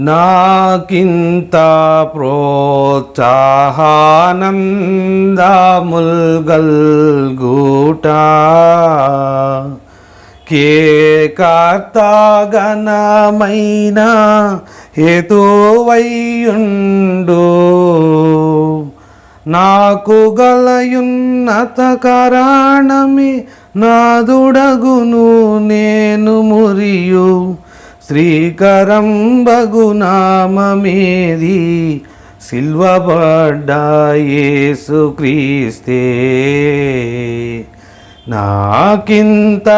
నాకింత ప్రోత్సాహానందముల్గల్గూట. కే కార్తాగణమైన హేతువైయుండు. నాకు గలయున్నత కారణమే నాదుడగును నేను మురియు. శ్రీకరం బగునామేది సిల్వబడ్డ క్రీస్తే. నాకింత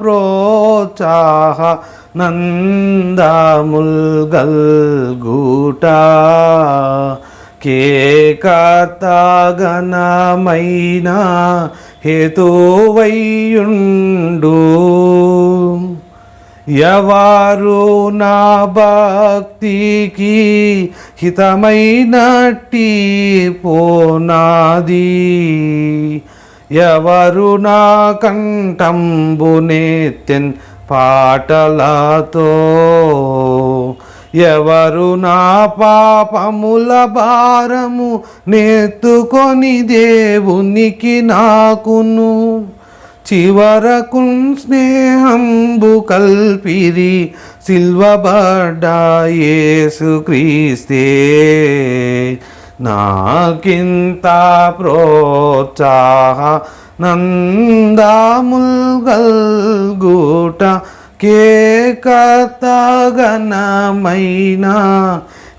ప్రోత్సాహ నందముల్గల్గూట కేకతగనమైన హేతువయ్యుండు ఎవరు నా భక్తికి హితమైనట్టి పోనాది. ఎవరు నా కంఠంబునేత్యన్ పాటలతో. ఎవరు నా పాపముల భారము నెత్తుకొని దేవునికి నాకును. చివరకు స్నేహంబు కల్పిరి సిల్వబడ్డాయేసు క్రీస్తే నాకింత ప్రోత్సాహ నందాముల్గల్గూట కేకతగనమైన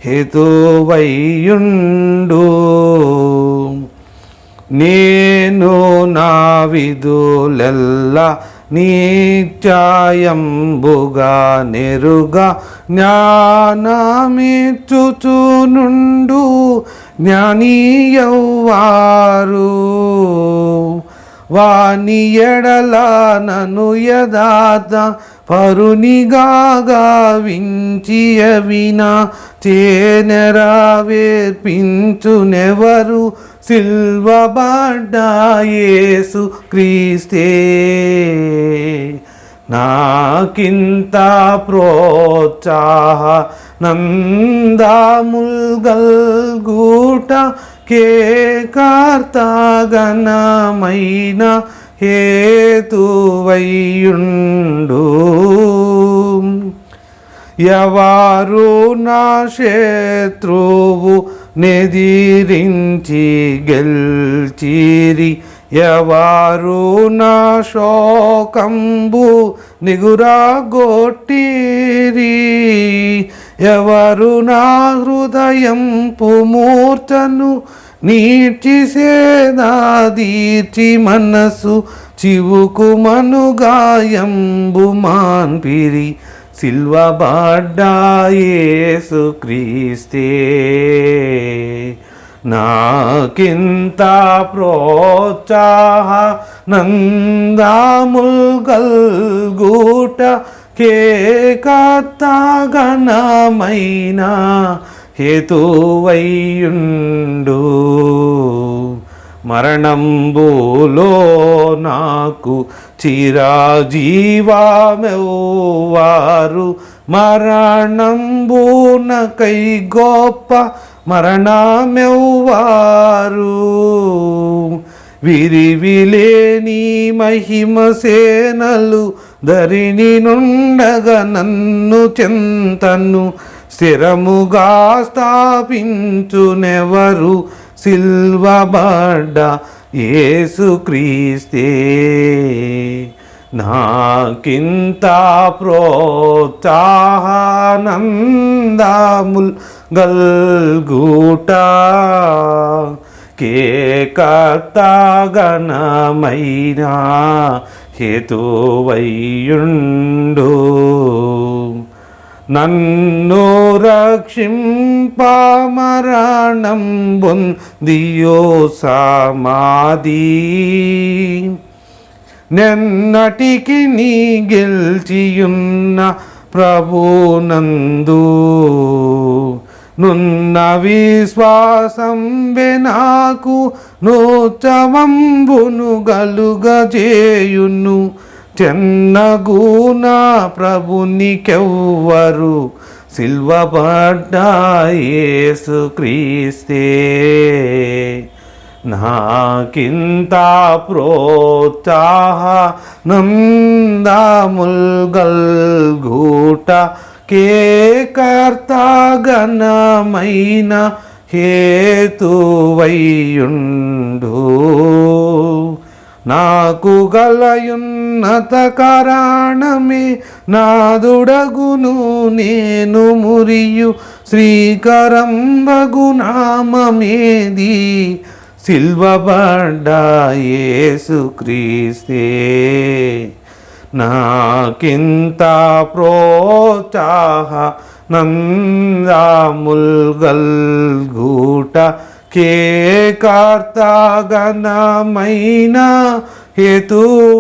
హేతువైయుండు. నేను నా విధులెల్ల నీత్యాయంబుగా నెరుగా జ్ఞానమిచ్చుచునుండు జ్ఞానీయవారు వాణి ఎడల నను యదాత పరునిగా గావించి అవిన చేనెరవేర్పించునెవరు సిల్వబడ్డ క్రీస్తే. నాకింత ప్రోత్సాహ నందాముల్గల్గూట కే కార్తాగనమైన హేతువయ్యుండు. ఎవరు నా శత్రువు నెదిరించి గెల్చిరి? ఎవరు నా శోకంబు నిగురాగొట్టిరి ఎవరు నా హృదయం పుమూర్చను నీర్చిసేదాదీర్చి మనసు చివుకు మనుగాయంబు మాన్పిరి సిల్వబడ్డాయేసు క్రీస్తే నాకింత ప్రోత్సాహ నందాముల్గల్గూట కేకత్తగణమైన హేతువయ్యుండు. మరణంబులో నాకు చిరాజీవామెవారు మరణంబూన కై గొప్ప మరణమెవ్వారు. విరివిలేని మహిమ సేనలు ధరిని నుండగ నన్ను చెంతను స్థిరముగా స్థాపించునెవరు? సిల్వబడ్డ యేసుక్రీస్తే. నాకింత ప్రోత్సాహానందముల్ గల్గూట. కేకతగణమైన హేతువయ్యుండు నన్ను రక్షింపమరణం బొందియో సమాధి నిన్నటికి నీ గెల్చియున్న ప్రభునందు నున్న విశ్వాసం నాకు నోచవంబును గలుగజేయును చెన్నగూనా ప్రభునికెవ్వరు సిల్వబడ్డ యేసు క్రీస్తే. నాకింత ప్రోత్సాహ నందముల్గల్గూట కే కర్త కర్తగణమైన హేతువయ్యుండు నాకు గలయున్నత కారణమే నాదుడగును నేను మురియు శ్రీకరం బగునామమేది సిల్వబడ్డ నాకింత ప్రోత్సాహ నందాముల్గల్గూట కే కార్తాగణమైన హేతువయ్యుండు